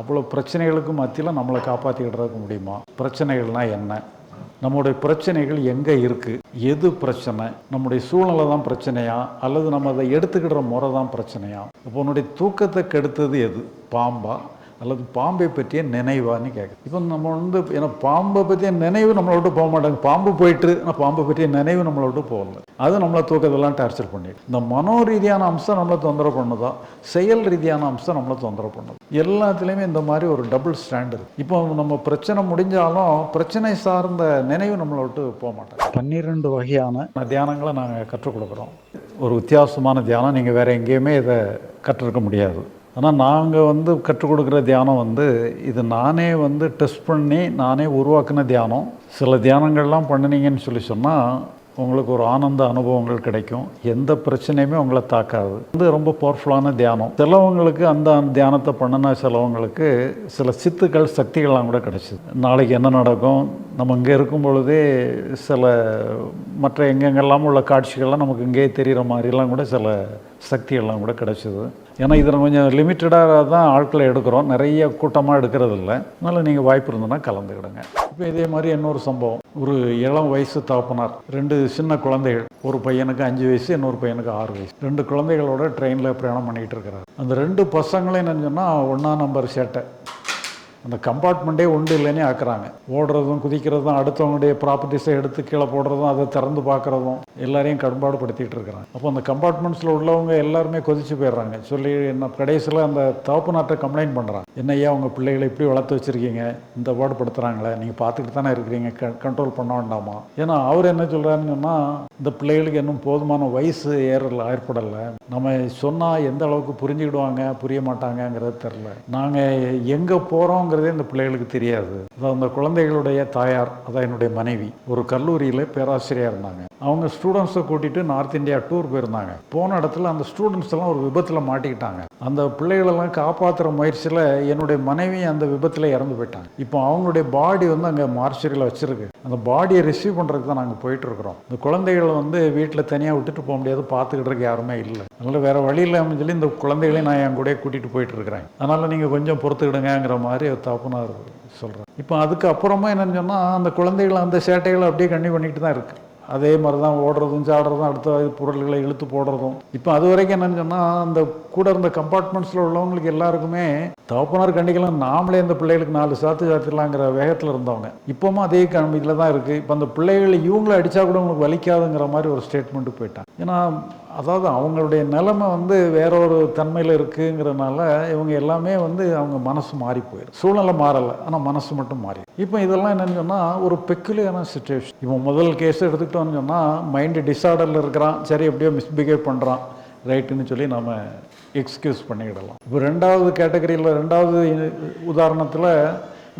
அவ்வளோ பிரச்சனைகளுக்கு மத்தியில் நம்மளை காப்பாற்றிக்கிட்டு முடியுமா? பிரச்சனைகள்னால் என்ன? நம்முடைய பிரச்சனைகள் எங்கே இருக்குது எது பிரச்சனை? நம்முடைய சூழ்நிலை தான் பிரச்சனையா? அல்லது நம்ம அதை எடுத்துக்கிற முறை தான் பிரச்சனையா? இப்போ உன்னுடைய தூக்கத்தை கெடுத்தது எது? பாம்பா? அல்லது பாம்பை பற்றிய நினைவான்னு கேட்குது இப்போ நம்ம வந்து ஏன்னா பாம்பை பற்றிய நினைவு நம்மளை விட்டு போக மாட்டாங்க. பாம்பு போயிட்டு ஆனால் பாம்பை பற்றிய நினைவு நம்மளை விட்டு போகல. அது நம்மளை தூக்கத்தெல்லாம் டார்ச்சர் பண்ணிடு இந்த மனோ ரீதியான அம்சம் நம்மளை தொந்தரவு பண்ணுதா? செயல் ரீதியான அம்சம் நம்மளை தொந்தரவு பண்ணுது. எல்லாத்துலேயுமே இந்த மாதிரி ஒரு டபுள் ஸ்டாண்டர்ட் இப்போ நம்ம பிரச்சனை முடிஞ்சாலும் பிரச்சனை சார்ந்த நினைவு நம்மளை விட்டு போக மாட்டாங்க. பன்னிரெண்டு வகையான தியானங்களை நாங்கள் கற்றுக் கொடுக்குறோம். ஒரு வித்தியாசமான தியானம். நீங்கள் வேறு எங்கேயுமே இதை கற்றுருக்க முடியாது. ஆனால் நாங்கள் வந்து கற்றுக் கொடுக்குற தியானம் வந்து இது நானே வந்து டெஸ்ட் பண்ணி நானே உருவாக்கின தியானம். சில தியானங்கள்லாம் பண்ணினீங்கன்னு சொல்லி சொன்னால் உங்களுக்கு ஒரு ஆனந்த அனுபவங்கள் கிடைக்கும். எந்த பிரச்சனையுமே உங்களை தாக்காது. வந்து ரொம்ப பவர்ஃபுல்லான தியானம். சிலவங்களுக்கு அந்த தியானத்தை பண்ணின சிலவங்களுக்கு சில சித்துக்கள் சக்திகள்லாம் கூட கிடைச்சிது. நாளைக்கு என்ன நடக்கும்? நம்ம இங்கே இருக்கும் பொழுதே சில மற்ற எங்கெங்கெல்லாம் உள்ள காட்சிகள்லாம் நமக்கு இங்கேயே தெரிகிற மாதிரிலாம் கூட சில சக்தியெல்லாம் கூட கிடச்சிது. ஏன்னா இதில் கொஞ்சம் லிமிட்டடாக தான் ஆட்களை எடுக்கிறோம். நிறைய கூட்டமாக எடுக்கிறது இல்லை அதனால் நீங்கள் வாய்ப்பு இருந்ததுன்னா கலந்துக்கிடுங்க. இப்போ இதே மாதிரி இன்னொரு சம்பவம். ஒரு இளம் வயசு தகப்பனார் ரெண்டு சின்ன குழந்தைகள். ஒரு பையனுக்கு அஞ்சு வயசு இன்னொரு பையனுக்கு ஆறு வயசு. ரெண்டு குழந்தைகளோட ட்ரெயினில் பிரயாணம் பண்ணிகிட்டு இருக்கிறார். அந்த ரெண்டு பசங்களையும் என்னன்னு சொன்னால் ஒன்றா நம்பர் சேட்டை. அந்த கம்பார்ட்மெண்ட்டே உண்டு இல்லைன்னே ஆக்குறாங்க. ஓடுறதும் குதிக்கிறதும் அடுத்தவங்களுடைய ப்ராப்பர்ட்டிஸை எடுத்து கீழே போடுறதும் அதை திறந்து பார்க்குறதும் எல்லாரையும் கடும்பாடு படுத்திட்டு இருக்கிறாங்க. அப்போ அந்த கம்பார்ட்மெண்ட்ஸில் உள்ளவங்க எல்லாருமே கொதிச்சு போயிடுறாங்க. சொல்லி என்ன கடைசியில் அந்த தவப்புநாட்டை கம்ப்ளைண்ட் பண்ணுறாங்க என்ன ஏன் உங்கள் பிள்ளைகளை இப்படி வளர்த்து வச்சுருக்கீங்க? இந்த பாடு படுத்துகிறாங்களே நீங்கள் பார்த்துக்கிட்டு தானே இருக்கிறீங்க க கண்ட்ரோல் பண்ண வேண்டாமா? ஏன்னா அவர் என்ன சொல்கிறாருன்னு சொன்னால் இந்த பிள்ளைகளுக்கு இன்னும் போதுமான வயசு ஏறல ஏற்படலை. நம்ம சொன்னால் எந்த அளவுக்கு புரிஞ்சுக்கிடுவாங்க புரிய மாட்டாங்கங்கிறது தெரில நாங்கள் எங்கே அம்மாங்கிறதே இந்த பிள்ளைகளுக்கு தெரியாது. அதான் அந்த குழந்தைகளுடைய தாயார் அதான் என்னுடைய மனைவி. ஒரு கல்லூரியில் பேராசிரியர் இருந்தாங்க. அவங்க ஸ்டூடெண்ட்ஸை கூட்டிகிட்டு நார்த் இந்தியா டூர் போயிருந்தாங்க. போன இடத்துல அந்த ஸ்டூடெண்ட்ஸ் எல்லாம் ஒரு விபத்தில் மாட்டிக்கிட்டாங்க. அந்த பிள்ளைகளெல்லாம் காப்பாற்றுற முயற்சியில் என்னுடைய மனைவி அந்த விபத்தில் இறந்து போயிட்டாங்க. இப்போ அவங்களுடைய பாடி வந்து அங்கே மார்ச்சரியில் வச்சுருக்கு. அந்த பாடியை ரிசீவ் பண்ணுறதுக்கு தான் நாங்கள் போயிட்டுருக்குறோம் இந்த குழந்தைகளை வந்து வீட்டில் தனியாக விட்டுட்டு போக முடியாது பார்த்துக்கிட்டு யாருமே இல்லை. அதனால் வேறு வழி இல்லாமல் சொல்லி இந்த குழந்தைகளையும் நான் என் கூட கூட்டிகிட்டு போயிட்டு இருக்கிறேன். அதனால் நீங்கள் கொஞ்சம் பொறுத்துக்கிடுங்கிற மாதிரி தப்புனார் சொல்கிறேன் இப்போ அதுக்கு அப்புறமா என்னன்னு சொன்னால் அந்த குழந்தைகளை அந்த சேட்டைகளை அப்படியே கண்ணி பண்ணிட்டு தான் இருக்குது அதே மாதிரி தான் ஓடுறதும் சாடுறதும் அடுத்த பொருள்களை இழுத்து போடுறதும். இப்போ அது வரைக்கும் என்னன்னு சொன்னால் அந்த கூட இருந்த கம்பார்ட்மெண்ட்ஸில் உள்ளவங்களுக்கு எல்லாருக்குமே தகப்பனார் கண்டிக்கலாம் நாமளே இந்த பிள்ளைகளுக்கு நாலு சாத்து சாத்திடலாங்கிற வேகத்தில் இருந்தவங்க. இப்போவும் அதே இதில் தான் இருக்குது இப்போ அந்த பிள்ளைகளை இவங்களை அடித்தா கூட உங்களுக்கு வலிக்காதுங்கிற மாதிரி ஒரு ஸ்டேட்மெண்ட்டு போயிட்டாங்க. ஏன்னா அதாவது அவங்களுடைய நிலைமை வந்து வேற ஒரு தன்மையில் இருக்குங்கிறனால இவங்க எல்லாமே வந்து அவங்க மனசு மாறி போயிடும் சூழ்நிலை மாறலை ஆனால் மனசு மட்டும் மாறி இப்போ இதெல்லாம் என்னென்னு சொன்னால் ஒரு பெக்குலியரான சுச்சுவேஷன் இப்போ முதல் கேஸ் எடுத்துக்கிட்டோம்னு சொன்னால் மைண்டு டிஸார்டரில் இருக்கிறான். சரி எப்படியோ மிஸ்பிஹேவ் பண்ணுறான் ரைட்டுன்னு சொல்லி நம்ம எக்ஸ்கியூஸ் பண்ணிக்கிடலாம். இப்போ ரெண்டாவது கேட்டகரியில் ரெண்டாவது உதாரணத்தில்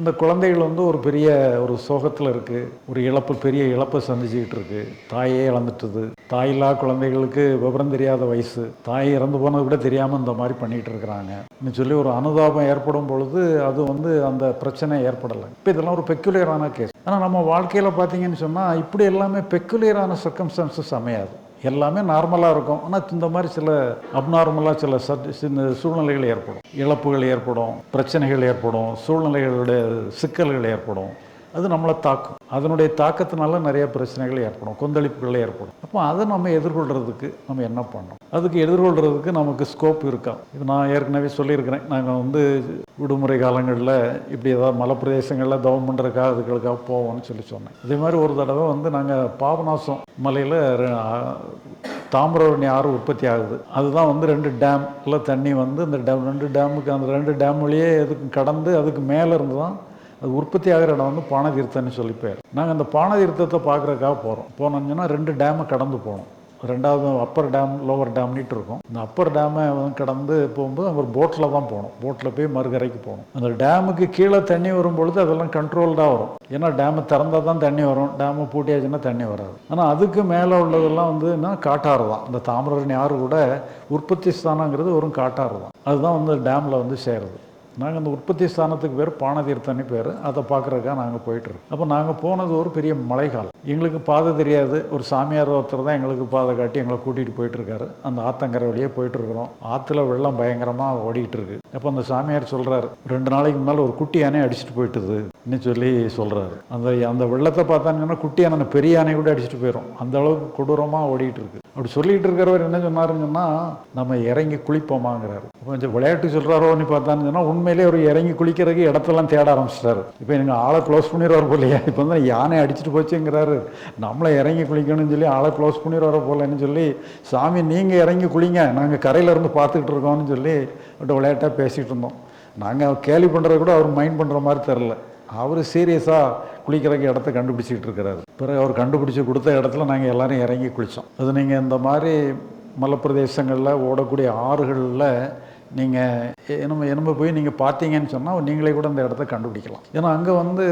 இந்த குழந்தைகள் வந்து ஒரு பெரிய ஒரு சோகத்தில் இருக்குது ஒரு இழப்பு பெரிய இழப்பை சந்திச்சுக்கிட்டு இருக்கு. தாயே இழந்துட்டுது. தாயில்லா குழந்தைகளுக்கு விவரம் தெரியாத வயசு. தாய் இறந்து போனது கூட தெரியாமல் இந்த மாதிரி பண்ணிகிட்டு இருக்கிறாங்க. சொல்லி ஒரு அனுதாபம் ஏற்படும் பொழுது அது வந்து அந்த பிரச்சனை ஏற்படலை. இப்போ இதெல்லாம் ஒரு பெக்குலியரான கேஸ் ஆனால் நம்ம வாழ்க்கையில் பார்த்தீங்கன்னு சொன்னால் இப்படி எல்லாமே பெக்குலியரான சர்க்கம்ஸ்டான்சஸ் அமையாது. எல்லாமே நார்மலாக இருக்கும். ஆனால் இந்த மாதிரி சில அப்நார்மலாக சில சட் சின்ன சூழ்நிலைகள் ஏற்படும். இழப்புகள் ஏற்படும். பிரச்சனைகள் ஏற்படும். சூழ்நிலைகளுடைய சிக்கல்கள் ஏற்படும். அது நம்மளை தாக்கும். அதனுடைய தாக்கத்தினால நிறைய பிரச்சனைகள் ஏற்படும். கொந்தளிப்புகள் ஏற்படும். அப்போ அதை நம்ம எதிர்கொள்கிறதுக்கு நம்ம என்ன பண்ணோம் அதுக்கு எதிர்கொள்கிறதுக்கு நமக்கு ஸ்கோப் இருக்கா? இது நான் ஏற்கனவே சொல்லியிருக்கிறேன். நாங்கள் வந்து விடுமுறை காலங்களில் இப்படி ஏதாவது மலை பிரதேசங்களில் தவம் பண்ணுறதுக்காக அதுகளுக்காக போவோம்னு சொல்லி சொன்னேன். அதே மாதிரி ஒரு தடவை வந்து நாங்கள் பாபநாசம் மலையில் தாமிரபரணி ஆறு உற்பத்தி ஆகுது. அதுதான் வந்து ரெண்டு டேம்ல தண்ணி வந்து இந்த டேம் ரெண்டு டேமுக்கு அந்த ரெண்டு டேம் வழியே எதுக்கு கடந்து அதுக்கு மேலே இருந்து தான் அது உற்பத்தி ஆகிற இடம் வந்து பானதீர்த்தம்னு சொல்லி பேர். நாங்கள் அந்த பானதீர்த்தத்தை பார்க்குறதுக்காக போகிறோம் போனோம்னா ரெண்டு டேமை கடந்து போனோம். ரெண்டாவது அப்பர் டேம் லோவர் டேம்னிட்டு இருக்கும். இந்த அப்பர் டேமை வந்து கடந்து போகும்போது அங்கே ஒரு போட்டில் தான் போகணும் போட்டில் போய் மறுகரைக்கு போகணும் அந்த டேமுக்கு கீழே தண்ணி வரும்பொழுது அதெல்லாம் கண்ட்ரோல்டாக வரும். ஏன்னா டேமை திறந்தால் தான் தண்ணி வரும். டேமை பூட்டியாச்சுன்னா தண்ணி வராது. ஆனால் அதுக்கு மேலே உள்ளதெல்லாம் வந்து என்ன? காட்டாறு தான். இந்த தாமிரபரணி ஆறு கூட உற்பத்தி ஸ்தானங்கிறது வெறும் காட்டாறு தான். அதுதான் வந்து டேமில் வந்து சேருது நாங்கள் அந்த உற்பத்தி ஸ்தானத்துக்கு பேர் பானதீர்த்தன்னு பேர். அதை பார்க்குறதுக்காக நாங்கள் போயிட்டுருக்கோம். அப்போ நாங்கள் போனது ஒரு பெரிய மழைக்காலம் எங்களுக்கு பாதை தெரியாது. ஒரு சாமியார் ஒருத்தர் தான் எங்களுக்கு பாதை காட்டி எங்களை கூட்டிகிட்டு போயிட்டுருக்காரு. அந்த ஆத்தங்கரை வழியே போயிட்டுருக்குறோம். ஆற்றுல வெள்ளம் பயங்கரமாக ஓடிக்கிட்டு இருக்கு அப்போ அந்த சாமியார் சொல்கிறாரு ரெண்டு நாளைக்கு முன்னால் ஒரு குட்டி யானை அடிச்சுட்டு போயிட்டுது. இன்னும் சொல்லி சொல்கிறாரு அந்த அந்த வெள்ளத்தை பார்த்தாங்கன்னா குட்டி யானை பெரிய யானை கூட அடிச்சுட்டு போயிடும் அந்த அளவுக்கு கொடூரமாக ஓடிக்கிட்டு இருக்கு அப்படி சொல்லிட்டு இருக்கிறவர் என்ன சொன்னாருன்னு சொன்னால் நம்ம இறங்கி குளிப்போமாங்கிறாரு. கொஞ்சம் விளையாட்டு சொல்கிறாரோன்னு பார்த்தான்னு சொன்னால் உண்மையிலே ஒரு இறங்கி குளிக்கிறதுக்கு இடத்தெல்லாம் தேட ஆரம்பிச்சிட்டாரு. இப்போ எனக்கு ஆளை க்ளோஸ் பண்ணிடுவார் போலையா. இப்போ வந்து யானை அடிச்சுட்டு போச்சுங்கிறாரு. நம்மளை இறங்கி குளிக்கணும்னு சொல்லி ஆளை க்ளோஸ் பண்ணிடுவார போலன்னு சொல்லி சாமி நீங்கள் இறங்கி குளிங்க. நாங்கள் கரையில இருந்து பார்த்துக்கிட்டு இருக்கோம்னு சொல்லி விளையாட்டாக பேசிகிட்டு இருந்தோம். நாங்கள் கேலி பண்ணுறது கூட அவர் மைண்ட் பண்ணுற மாதிரி தெரில அவர் சீரியஸாக குளிக்கிறக்கு இடத்த கண்டுபிடிச்சிக்கிட்டு இருக்கிறாரு பிறகு அவர் கண்டுபிடிச்சி கொடுத்த இடத்துல நாங்கள் எல்லோரும் இறங்கி குளித்தோம் அது நீங்கள் இந்த மாதிரி மலைப்பிரதேசங்களில் ஓடக்கூடிய ஆறுகளில் நீங்கள் என்னமோ என்னமோ போய் நீங்கள் பார்த்தீங்கன்னு சொன்னால் நீங்களே கூட அந்த இடத்த கண்டுபிடிக்கலாம். ஏன்னா அங்கே வந்து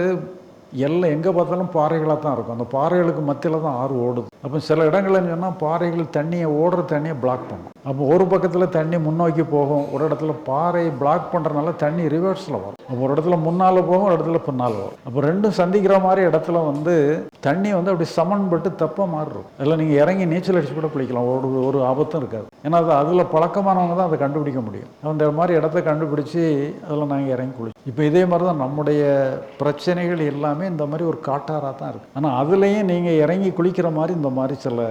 எல்லாம் எங்கே பார்த்தாலும் பாறைகளாக தான் இருக்கும். அந்த பாறைகளுக்கு மத்தியில் தான் ஆறு ஓடுது. அப்போ சில இடங்கள்னு சொன்னால் பாறைகள் தண்ணியை ஓடுற தண்ணியை பிளாக் பண்ணும். அப்போ ஒரு பக்கத்தில் தண்ணி முன்னோக்கி போகும் ஒரு இடத்துல பாறையை பிளாக் பண்ணுறதுனால தண்ணி ரிவர்ஸில் வரும். அப்போ ஒரு இடத்துல முன்னால் போகும் ஒரு இடத்துல பின்னால் வரும். அப்போ ரெண்டும் சந்திக்கிற மாதிரி இடத்துல வந்து தண்ணி வந்து அப்படி சமன்பட்டு தப்பாக மாறும் அதில் நீங்கள் இறங்கி நீச்சல் அடிச்சு கூட குளிக்கலாம். ஒரு ஒரு ஆபத்தும் இருக்காது. ஏன்னா அது அதில் பழக்கமானவங்க தான் அதை கண்டுபிடிக்க முடியும். அந்த மாதிரி இடத்த கண்டுபிடிச்சி அதில் நாங்கள் இறங்கி குளிச்சோம். இப்போ இதே மாதிரி தான் நம்முடைய பிரச்சனைகள் எல்லாமே இந்த மாதிரி ஒரு காட்டாராக தான் இருக்குது ஆனால் அதுலேயும் நீங்கள் இறங்கி குளிக்கிற மாதிரி இந்த மாதிரி சில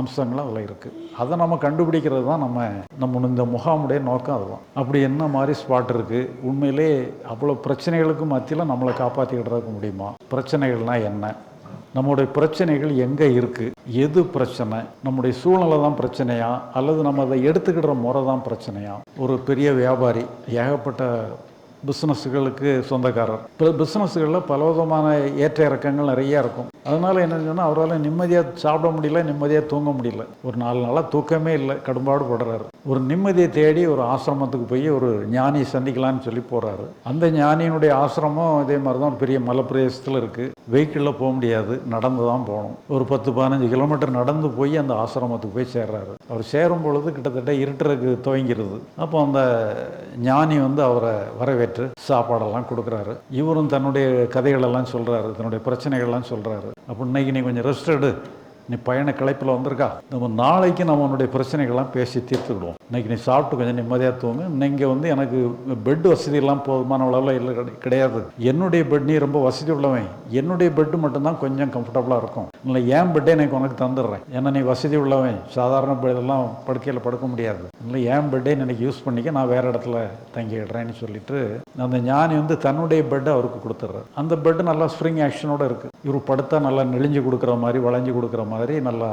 அம்சங்களும் அதில் இருக்குது. அதை நம்ம கண்டுபிடிக்கிறது தான் நம்ம நம்ம இந்த முகாமுடைய நோக்கம் அதுதான். அப்படி என்ன மாதிரி ஸ்பாட் இருக்குது உண்மையிலே அவ்வளோ பிரச்சனைகளுக்கு மத்தியில் நம்மளை காப்பாற்றிக்கிட்டு முடியுமா? பிரச்சனைகள்னால் என்ன? நம்முடைய பிரச்சனைகள் எங்கே இருக்குது எது பிரச்சனை? நம்முடைய சூழ்நிலை தான் பிரச்சனையா? அல்லது நம்ம அதை எடுத்துக்கிற முறை தான் பிரச்சனையா? ஒரு பெரிய வியாபாரி ஏகப்பட்ட பிஸ்னஸ்களுக்கு சொந்தக்காரர். இப்போ பிஸ்னஸ்களில் பலவிதமான ஏற்ற இறக்கங்கள் நிறைய இருக்கும். அதனால் என்ன சொன்னால் அவரால் நிம்மதியாக சாப்பிட முடியல நிம்மதியாக தூங்க முடியல. ஒரு நாலு நாளாக தூக்கமே இல்லை கடும்பாடு படுறாரு. ஒரு நிம்மதியை தேடி ஒரு ஆசிரமத்துக்கு போய் ஒரு ஞானியை சந்திக்கலான்னு சொல்லி போகிறாரு அந்த ஞானியினுடைய ஆசிரமம் இதே மாதிரி தான் பெரிய மலைப்பிரதேசத்தில் இருக்குது வெஹிக்கிளில் போக முடியாது நடந்து தான் போகணும். ஒரு பத்து பதினஞ்சு கிலோமீட்டர் நடந்து போய் அந்த ஆசிரமத்துக்கு போய் சேர்றாரு. அவர் சேரும் பொழுது கிட்டத்தட்ட இருட்டுறதுக்கு துவங்கிருது. அப்போ அந்த ஞானி வந்து அவரை வரவேற்று சாப்பாடெல்லாம் கொடுக்குறாரு. இவரும் தன்னுடைய கதைகளெல்லாம் சொல்கிறாரு தன்னுடைய பிரச்சனைகள்லாம் சொல்கிறாரு அப்போ இன்னைக்கு நீ கொஞ்சம் ரெஸ்ட் எடு. நீ பயண கிளைப்பில் வந்திருக்கா? நம்ம நாளைக்கு நம்ம உன்னுடைய பிரச்சனைகள்லாம் பேசி தீர்த்துக்கிடுவோம். இன்னைக்கு நீ சாப்பிட்டு கொஞ்சம் நிம்மதியாக தூங்கு. நீங்கள் வந்து எனக்கு பெட் வசதியெல்லாம் போதுமான அளவில் இல்லை கிடையாது. என்னுடைய பெட் நீ ரொம்ப வசதி உள்ளவன். என்னுடைய பெட்டு மட்டும்தான் கொஞ்சம் கம்ஃபர்டபுளாக இருக்கும். இல்லை என் பெட்டே எனக்கு உனக்கு தந்துடுறேன். ஏன்னா நீ வசதி உள்ளவன். சாதாரண பெட்டெல்லாம் படுக்கையில் படுக்க முடியாது. இல்லை என் பெட்டே எனக்கு யூஸ் பண்ணிக்க நான் வேறு இடத்துல தங்கிடுறேன்னு சொல்லிட்டு அந்த ஞானி வந்து தன்னுடைய பெட்டை அவருக்கு கொடுத்துட்றாரு. அந்த பெட்டு நல்லா ஸ்ப்ரிங் ஆக்ஷனோட இருக்குது இவர் படுத்தா நல்லா நெளிஞ்சு கொடுக்குற மாதிரி வளைஞ்சு கொடுக்குற மாதிரி மாதிரி நல்லா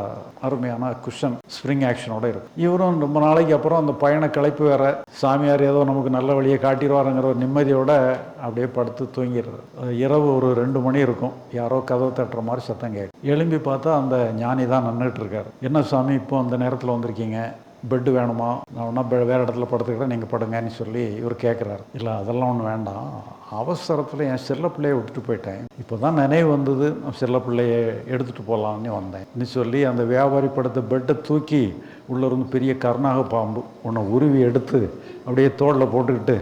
அருமையான குஷன் ஸ்ப்ரிங் ஆக்ஷனோட இருக்கும் இவரும் ரொம்ப நாளைக்கு அப்புறம் அந்த பயண களைப்பு வேற சாமியார் ஏதோ நமக்கு நல்ல வழியை காட்டிடுவாருங்கிற ஒரு நிம்மதியோட அப்படியே படுத்து தூங்கிடுறது இரவு ஒரு ரெண்டு மணி இருக்கும். யாரோ கதவை தட்டுற மாதிரி சத்தம் கேட்கும். எழும்பி பார்த்தா அந்த ஞானி தான் நின்றுட்டு இருக்காரு. என்ன சாமி இப்போ அந்த நேரத்தில் வந்திருக்கீங்க? பெட்டு வேணுமா? நான் ஒன்றா வேறு இடத்துல படுத்துக்கிறேன் நீங்கள் படுங்கன்னு சொல்லி இவர் கேட்குறாரு இல்லை அதெல்லாம் ஒன்றும் வேண்டாம். அவசரத்தில் என் செல்ல பிள்ளையை விட்டுட்டு போயிட்டேன். இப்போ தான் நினைவு வந்தது. நான் செல்ல பிள்ளையை எடுத்துகிட்டு போகலான்னு வந்தேன். நீ சொல்லி அந்த வியாபாரி படுத்த பெட்டை தூக்கி உள்ளே இருந்து பெரிய கருணாக பாம்பு உன்னை உருவி எடுத்து அப்படியே தோளில் போட்டுக்கிட்டு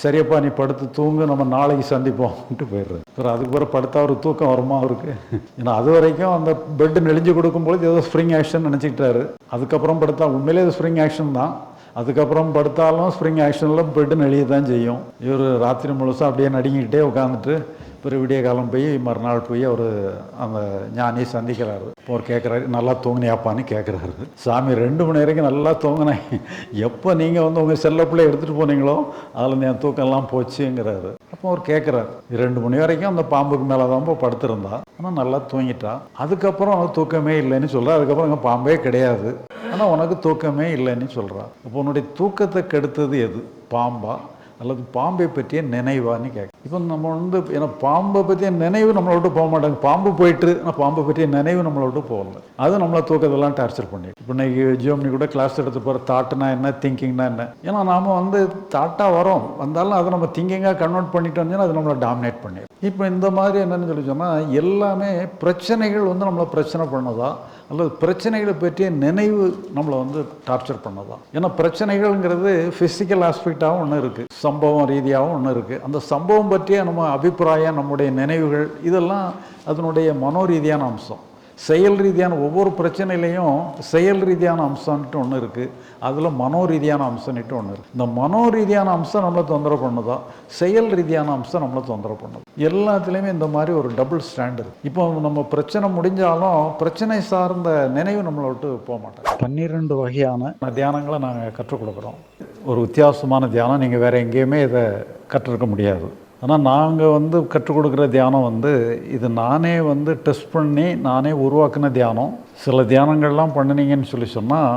சரியப்பா நீ படுத்து தூங்கு நம்ம நாளைக்கு சந்திப்போம்ட்டு போயிடுறது. அப்புறம் அதுக்கு பிறகு படுத்தா ஒரு தூக்கம் வருமா அவருக்கு? ஏன்னா அது வரைக்கும் அந்த பெட்டு நெளிஞ்சு கொடுக்கும்பொழுது ஏதோ ஸ்ப்ரிங் ஆக்ஷன் நினச்சிக்கிட்டாரு. அதுக்கப்புறம் படுத்தா உண்மையிலே அது ஸ்ப்ரிங் ஆக்ஷன் தான். அதுக்கப்புறம் படுத்தாலும் ஸ்ப்ரிங் ஆக்ஷனில் பெட்டு நெளிய தான் செய்யும். இவர் ராத்திரி முழுசாக அப்படியே நடுங்கிக்கிட்டே உட்காந்துட்டு பிறகு விடிய காலம் போய் மறுநாள் போய் அவர் அந்த ஞானியை சந்திக்கிறாரு. இப்போ அவர் கேட்குறாரு நல்லா தூங்கினியாப்பான்னு கேட்குறாரு சாமி ரெண்டு மணி வரைக்கும் நல்லா தூங்கினேன் எப்போ நீங்கள் வந்து உங்கள் செல்ல பிள்ளை எடுத்துகிட்டு போனீங்களோ அதில் என் தூக்கம்லாம் போச்சுங்கிறாரு. அப்போ அவர் கேட்குறாரு ரெண்டு மணி வரைக்கும் அந்த பாம்புக்கு மேலே தான் போய் படுத்திருந்தா. ஆனால் நல்லா தூங்கிட்டா. அதுக்கப்புறம் அவன் தூக்கமே இல்லைன்னு சொல்கிறா அதுக்கப்புறம் அங்கே பாம்பே கிடையாது. ஆனால் உனக்கு தூக்கமே இல்லைன்னு சொல்கிறா அப்போ உன்னுடைய தூக்கத்தை கெடுத்தது எது? பாம்பா? அல்லது பாம்பை பற்றிய நினைவான்னு கேட்க இப்போ நம்ம வந்து ஏன்னா பாம்பை பற்றிய நினைவு நம்மளை விட்டு போக மாட்டாங்க. பாம்பு போயிட்டு ஆனால் பாம்பை பற்றிய நினைவு நம்மளை விட்டு போகல. அது நம்மளை தூக்கத்தெல்லாம் டார்ச்சர் பண்ணி இப்போ இன்னைக்கு ஜியோமனி கூட கிளாஸ் எடுத்து போகிற தாட்டுனா என்ன திங்கிங்னா என்ன? ஏன்னா நாம் வந்து தாட்டாக வரோம். வந்தாலும் அதை நம்ம திங்கிங்காக கன்வெர்ட் பண்ணிட்டோம்னா அது நம்மளை டாமினேட் பண்ணிடும். இப்போ இந்த மாதிரி என்னன்னு சொல்லி சொன்னால் எல்லாமே பிரச்சனைகள் வந்து நம்மளை பிரச்சனை பண்ணதா? அல்லது பிரச்சனைகளை பற்றிய நினைவு நம்மளை வந்து டார்ச்சர் பண்ணதா? ஏன்னா பிரச்சனைகள்ங்கிறது ஃபிசிக்கல் ஆஸ்பெக்டாகவும் ஒன்று இருக்குது சம்பவம் ரீதியாகவும் ஒன்று இருக்குது அந்த சம்பவம் பற்றிய நம்ம அபிப்பிராயம் நம்முடைய நினைவுகள் இதெல்லாம் அதனுடைய மனோரீதியான அம்சம். செயல் ரீதியான ஒவ்வொரு பிரச்சனையிலையும் செயல் ரீதியான அம்சம்ட்டு ஒன்று இருக்குது அதில் மனோ ரீதியான அம்சம்னுட்டு ஒன்று இருக்குது இந்த மனோ ரீதியான அம்சம் நம்மளை தொந்தரவு பண்ணுதா? செயல் ரீதியான அம்சம் நம்மளை தொந்தரவு பண்ணுது? எல்லாத்துலேயுமே இந்த மாதிரி ஒரு டபுள் ஸ்டாண்டர்ட் இப்போ நம்ம பிரச்சனை முடிஞ்சாலும் பிரச்சனை சார்ந்த நினைவு நம்மளை விட்டு போக மாட்டாங்க பன்னிரெண்டு வகையான தியானங்களை நாங்கள் கற்றுக் கொடுக்குறோம். ஒரு வித்தியாசமான தியானம். நீங்கள் வேறு எங்கேயுமே இதை கற்றுருக்க முடியாது. ஆனால் நாங்கள் வந்து கற்றுக் கொடுக்குற தியானம் வந்து இது நானே வந்து டெஸ்ட் பண்ணி நானே உருவாக்கின தியானம். சில தியானங்கள்லாம் பண்ணினீங்கன்னு சொல்லி சொன்னால்